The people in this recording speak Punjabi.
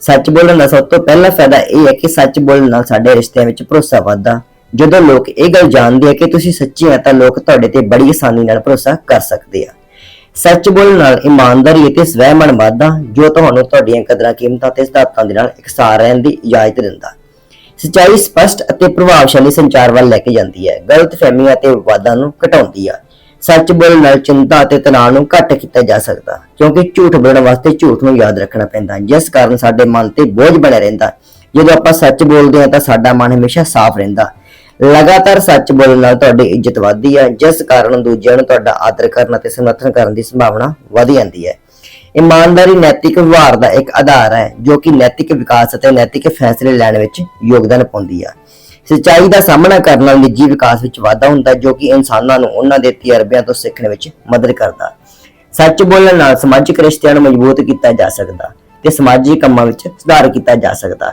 ਸੱਚ ਬੋਲਣ ਦਾ ਸਭ ਤੋਂ ਪਹਿਲਾ ਫਾਇਦਾ ਇਹ ਹੈ ਕਿ ਸੱਚ ਬੋਲਣ ਨਾਲ ਸਾਡੇ ਰਿਸ਼ਤਿਆਂ ਵਿੱਚ ਭਰੋਸਾ ਵੱਧਦਾ। ਜਦੋਂ ਲੋਕ ਇਹ ਗੱਲ ਜਾਣਦੇ ਆ ਕਿ ਤੁਸੀਂ ਸੱਚੇ ਆ, ਤਾਂ ਲੋਕ ਤੁਹਾਡੇ ਤੇ ਬੜੀ ਆਸਾਨੀ ਨਾਲ ਭਰੋਸਾ ਕਰ ਸਕਦੇ ਆ। ਸੱਚ ਬੋਲਣ ਨਾਲ ਇਮਾਨਦਾਰੀ ਅਤੇ ਸਵੈਮਾਨ ਵੱਧਦਾ, ਜੋ ਤੁਹਾਨੂੰ ਤੁਹਾਡੀਆਂ ਕਦਰਾਂ, ਕੀਮਤਾਂ ਤੇ ਸਿਧਾਂਤਾਂ ਦੇ ਨਾਲ ਇਕਸਾਰ ਰਹਿਣ ਦੀ ਇਜਾਜ਼ਤ ਦਿੰਦਾ। ਸੱਚਾਈ ਸਪਸ਼ਟ ਅਤੇ ਪ੍ਰਭਾਵਸ਼ਾਲੀ ਸੰਚਾਰ ਵੱਲ ਲੈ ਕੇ ਜਾਂਦੀ ਹੈ। ਗਲਤ ਫਹਿਮੀਆਂ ਅਤੇ ਵਿਵਾਦਾਂ ਨੂੰ ਘਟਾਉਂਦੀ ਹੈ ਸੱਚ ਬੋਲਣ ਨਾਲ ਚਿੰਤਾ ਅਤੇ ਤਣਾਅ ਨੂੰ ਘੱਟ ਕੀਤਾ ਜਾ ਸਕਦਾ, ਕਿਉਂਕਿ ਝੂਠ ਬੋਲਣ ਵਾਸਤੇ ਝੂਠ ਨੂੰ ਯਾਦ ਰੱਖਣਾ ਪੈਂਦਾ। ਜਿਸ ਕਾਰਨ ਸਾਡੇ ਮਨ ਤੇ ਬੋਝ ਬਣਿਆ ਰਹਿੰਦਾ। ਜਦੋਂ ਆਪਾਂ ਸੱਚ ਬੋਲਦੇ ਹਾਂ ਤਾਂ ਸਾਡਾ ਮਨ ਹਮੇਸ਼ਾ ਸਾਫ਼ ਰਹਿੰਦਾ। ਲਗਾਤਾਰ ਸੱਚ ਬੋਲਣ ਨਾਲ ਤੁਹਾਡੀ ਇੱਜ਼ਤ ਵੱਧਦੀ ਹੈ, ਜਿਸ ਕਾਰਨ ਦੂਜਿਆਂ ਨੂੰ ਤੁਹਾਡਾ ਆਦਰ ਕਰਨ ਅਤੇ ਸਮਰਥਨ ਕਰਨ ਦੀ ਸੰਭਾਵਨਾ ਵਧ ਜਾਂਦੀ ਹੈ। ਇਮਾਨਦਾਰੀ ਨੈਤਿਕ ਵਿਵਹਾਰ ਦਾ ਇੱਕ ਆਧਾਰ ਹੈ, ਜੋ ਕਿ ਨੈਤਿਕ ਵਿਕਾਸ ਅਤੇ ਨੈਤਿਕ ਫੈਸਲੇ ਲੈਣ ਵਿੱਚ ਯੋਗਦਾਨ ਪਾਉਂਦੀ ਹੈ ਸਿੰਚਾਈ ਦਾ ਸਾਹਮਣਾ ਕਰਨ ਨਾਲ ਨਿੱਜੀ ਵਿਕਾਸ ਵਿੱਚ ਵਾਧਾ ਹੁੰਦਾ, ਜੋ ਕਿ ਇਨਸਾਨਾਂ ਨੂੰ ਉਹਨਾਂ ਦੇ ਤਜਰਬਿਆਂ ਤੋਂ ਸਿੱਖਣ ਵਿੱਚ ਮਦਦ ਕਰਦਾ। ਸੱਚ ਬੋਲਣ ਨਾਲ ਸਮਾਜਿਕ ਰਿਸ਼ਤਿਆਂ ਨੂੰ ਮਜ਼ਬੂਤ ਕੀਤਾ ਜਾ ਸਕਦਾ ਤੇ ਸਮਾਜਿਕ ਕੰਮਾਂ ਵਿੱਚ ਸੁਧਾਰ ਕੀਤਾ ਜਾ ਸਕਦਾ।